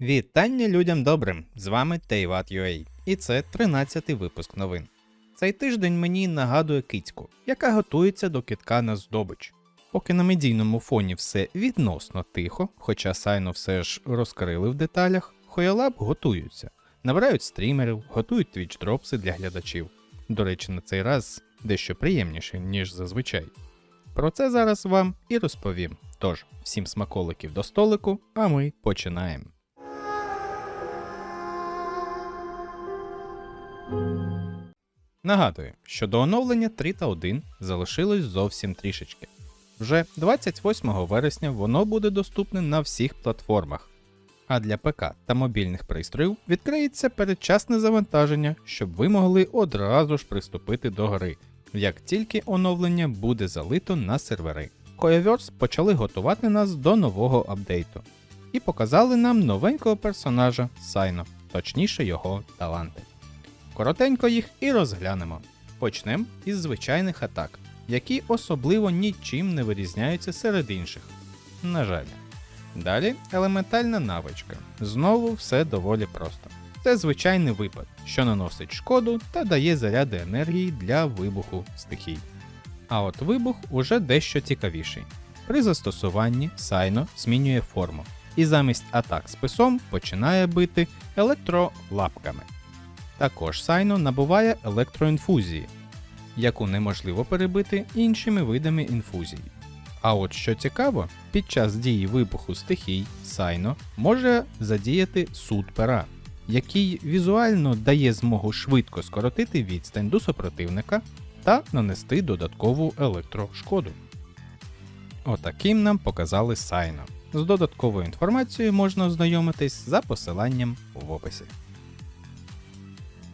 Вітання людям добрим! З вами Teyvat.ua і це 13-й випуск новин. Цей тиждень мені нагадує кицьку, яка готується до китка на здобич. Поки на медійному фоні все відносно тихо, хоча сайно все ж розкрили в деталях, Хоялаб готуються, набирають стрімерів, готують твіч-дропси для глядачів. До речі, на цей раз дещо приємніше, ніж зазвичай. Про це зараз вам і розповім. Тож, всім смаколиків до столику, а ми починаємо. Нагадую, що до оновлення 3 та 1 залишилось зовсім трішечки. Вже 28 вересня воно буде доступне на всіх платформах. А для ПК та мобільних пристроїв відкриється передчасне завантаження, щоб ви могли одразу ж приступити до гри, як тільки оновлення буде залито на сервери. Coyoverse почали готувати нас до нового апдейту і показали нам новенького персонажа Сайно, точніше його таланти. Коротенько їх і розглянемо. Почнемо із звичайних атак, які особливо нічим не вирізняються серед інших. На жаль. Далі елементальна навичка. Знову все доволі просто. Це звичайний випад, що наносить шкоду та дає заряди енергії для вибуху стихій. А от вибух уже дещо цікавіший. При застосуванні Сайно змінює форму і замість атак списом починає бити електролапками. Також Сайно набуває електроінфузії, яку неможливо перебити іншими видами інфузій. А от що цікаво, під час дії вибуху стихій Сайно може задіяти суд пера, який візуально дає змогу швидко скоротити відстань до супротивника та нанести додаткову електрошкоду. Отаким нам показали Сайно. З додатковою інформацією можна ознайомитись за посиланням в описі.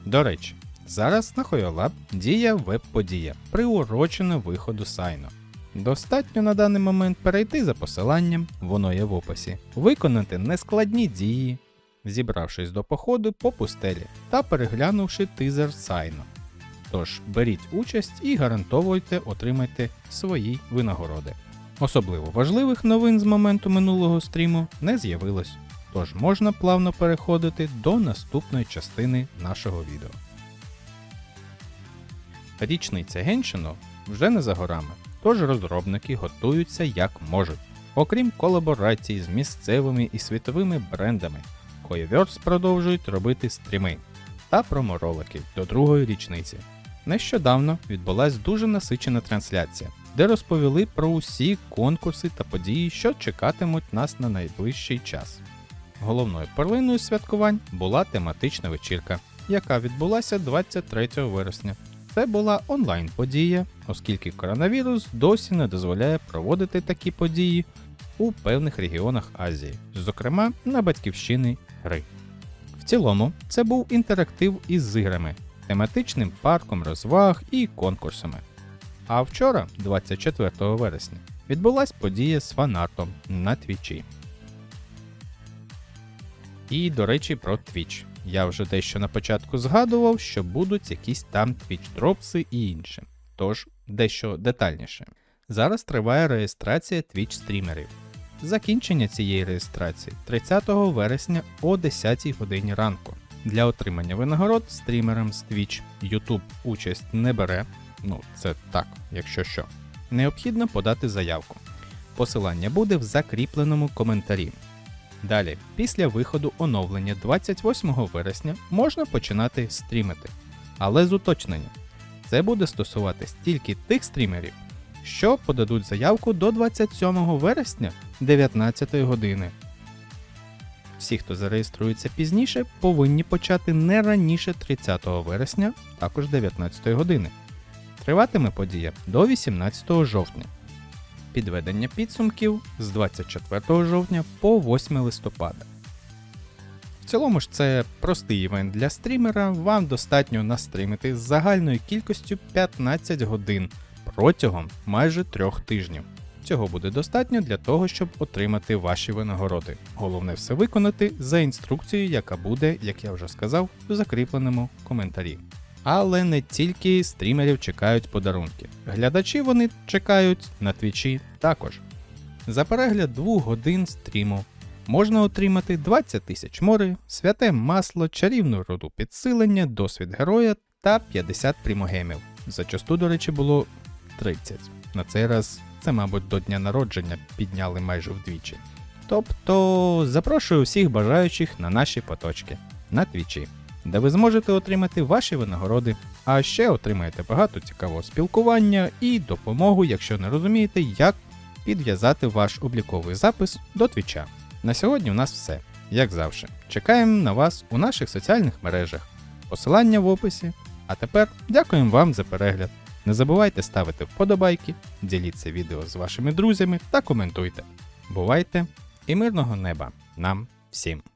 До речі, зараз на HoYoLab діє веб-подія, приурочена виходу Сайно. Достатньо на даний момент перейти за посиланням, воно є в описі, виконати нескладні дії, зібравшись до походу по пустелі та переглянувши тизер Сайно. Тож беріть участь і гарантовуйте отримайте свої винагороди. Особливо важливих новин з моменту минулого стріму не з'явилось, тож можна плавно переходити до наступної частини нашого відео. Річниця Геншину вже не за горами, тож розробники готуються як можуть. Окрім колаборацій з місцевими і світовими брендами, Coyoverse продовжують робити стріми та проморолики до другої річниці. Нещодавно відбулась дуже насичена трансляція, де розповіли про усі конкурси та події, що чекатимуть нас на найближчий час. Головною перлиною святкувань була тематична вечірка, яка відбулася 23 вересня. Це була онлайн-подія, оскільки коронавірус досі не дозволяє проводити такі події у певних регіонах Азії, зокрема на батьківщини гри. В цілому, це був інтерактив із іграми, тематичним парком розваг і конкурсами. А вчора, 24 вересня, відбулась подія з фанартом на твічі. І, до речі, про Twitch. Я вже дещо на початку згадував, що будуть якісь там Twitch-дропси і інше. Тож, дещо детальніше. Зараз триває реєстрація Twitch стрімерів. Закінчення цієї реєстрації 30 вересня о 10 годині ранку. Для отримання винагород стрімерам з Twitch YouTube участь не бере. Ну, це так, якщо що. Необхідно подати заявку. Посилання буде в закріпленому коментарі. Далі, після виходу оновлення 28 вересня можна починати стрімити. Але з уточненням. Це буде стосуватись тільки тих стрімерів, що подадуть заявку до 27 вересня 19 години. Всі, хто зареєструється пізніше, повинні почати не раніше 30 вересня, також 19 години. Триватиме подія до 18 жовтня. Підведення підсумків з 24 жовтня по 8 листопада. В цілому ж це простий івент для стрімера, вам достатньо настрімити з загальною кількістю 15 годин протягом майже 3 тижнів. Цього буде достатньо для того, щоб отримати ваші винагороди. Головне все виконати за інструкцією, яка буде, як я вже сказав, у закріпленому коментарі. Але не тільки стрімерів чекають подарунки. Глядачі вони чекають на твічі також. За перегляд 2 годин стріму можна отримати 20 тисяч мори, святе масло, чарівну роду підсилення, досвід героя та 50 примогемів. Зачасту, до речі, було 30. На цей раз це, мабуть, до дня народження підняли майже вдвічі. Тобто запрошую всіх бажаючих на наші поточки на твічі, де ви зможете отримати ваші винагороди, а ще отримаєте багато цікавого спілкування і допомогу, якщо не розумієте, як підв'язати ваш обліковий запис до твіча. На сьогодні у нас все, як завжди. Чекаємо на вас у наших соціальних мережах. Посилання в описі. А тепер дякуємо вам за перегляд. Не забувайте ставити вподобайки, діліться відео з вашими друзями та коментуйте. Бувайте і мирного неба нам всім!